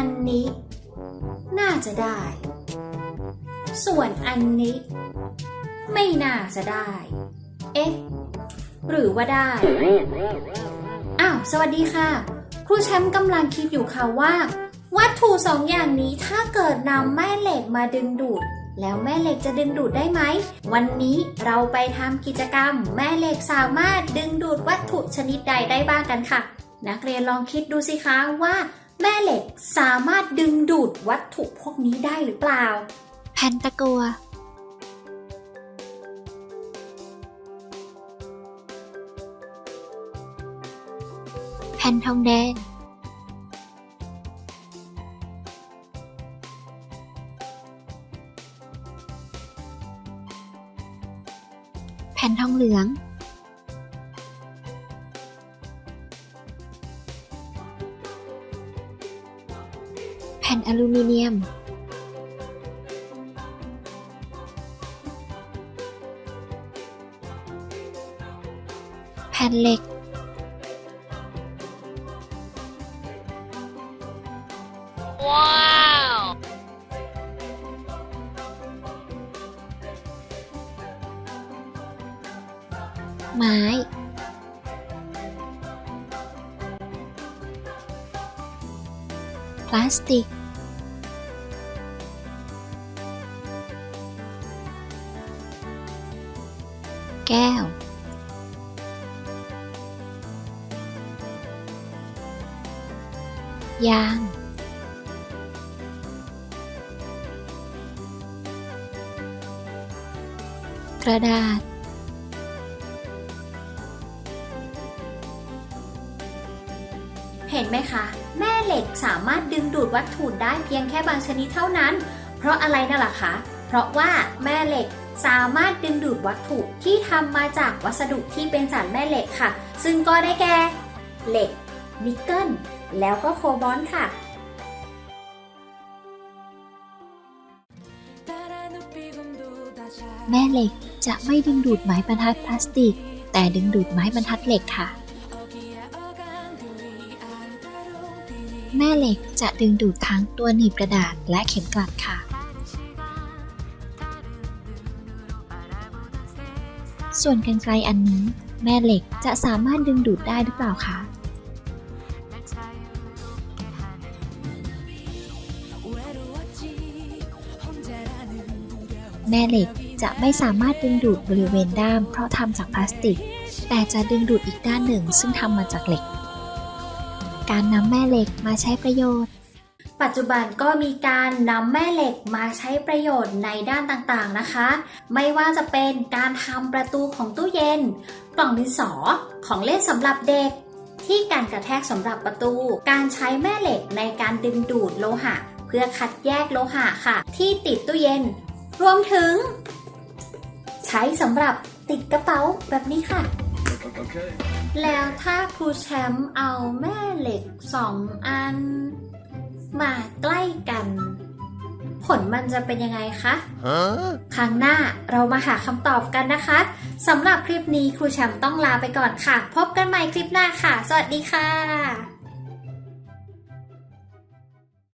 อันนี้ น่าจะได้ ส่วนอันนี้ ไม่น่าจะได้ เอ๊ะ หรือว่าได้ อ้าว สวัสดีค่ะ ครูแชมป์กำลังคิดอยู่ค่ะว่า วัตถุสองอย่างนี้ถ้าเกิดนำแม่เหล็กมาดึงดูด แล้วแม่เหล็กจะดึงดูดได้ไหม วันนี้เราไปทำกิจกรรม แม่เหล็กสามารถดึงดูดวัตถุชนิดใดได้บ้างกันค่ะ นักเรียนลองคิดดูสิคะว่า แม่เหล็กสามารถดึงดูดวัตถุพวกนี้ได้หรือเปล่าแผ่นตะกัว แผ่นทองแดง แผ่นทองเหลือง ผ่นอลูมิเนียม แผ่นเหล็กไม้พลาสติก แก้ว ยาง กระดาษ เห็นไหมคะ แม่เหล็กสามารถดึงดูดวัตถุได้เพียงแค่บางชนิดเท่านั้น เพราะอะไรนั่นล่ะคะ เพราะว่าแม่เหล็ก สามารถดึงดูดวัตถุที่ทำมาจากวัสดุที่เป็นสารแม่เหล็กค่ะ ซึ่งก็ได้แก่เหล็ก นิกเกิล แล้วก็โคบอลค่ะแม่เหล็กจะไม่ดึงดูดไม้บรรทัดพลาสติก แต่ดึงดูดไม้บรรทัดเหล็กค่ะ แม่เหล็กจะดึงดูดทั้งตัวหนีบกระดาษและเข็มกลัดค่ะ ส่วนกรรไกรอันนี้ แม่เหล็กจะสามารถดึงดูดได้หรือเปล่าคะแม่เหล็กจะไม่สามารถดึงดูดบริเวณด้ามเพราะทำจากพลาสติก แต่จะดึงดูดอีกด้านหนึ่งซึ่งทำมาจากเหล็ก การนำแม่เหล็กมาใช้ประโยชน์ ปัจจุบันก็มีการนำแม่เหล็กมาใช้ประโยชน์ในด้านต่างๆนะคะ ไม่ว่าจะเป็นการทำประตูของตู้เย็น กล่องดินสอ ของเล่นสำหรับเด็ก ที่การกระแทกสำหรับประตู การใช้แม่เหล็กในการดึงดูดโลหะ เพื่อคัดแยกโลหะค่ะ ที่ติดตู้เย็น รวมถึง ใช้สำหรับติดกระเป๋าแบบนี้ค่ะ Okay. แล้วถ้าครูแชมป์เอาแม่เหล็กสองอัน มาใกล้กัน ผลมันจะเป็นยังไงคะ Huh? ครั้งหน้าเรามาหาคำตอบกันนะคะสำหรับคลิปนี้ครูแชมป์ต้องลาไปก่อนค่ะ พบกันใหม่คลิปหน้าค่ะ สวัสดีค่ะ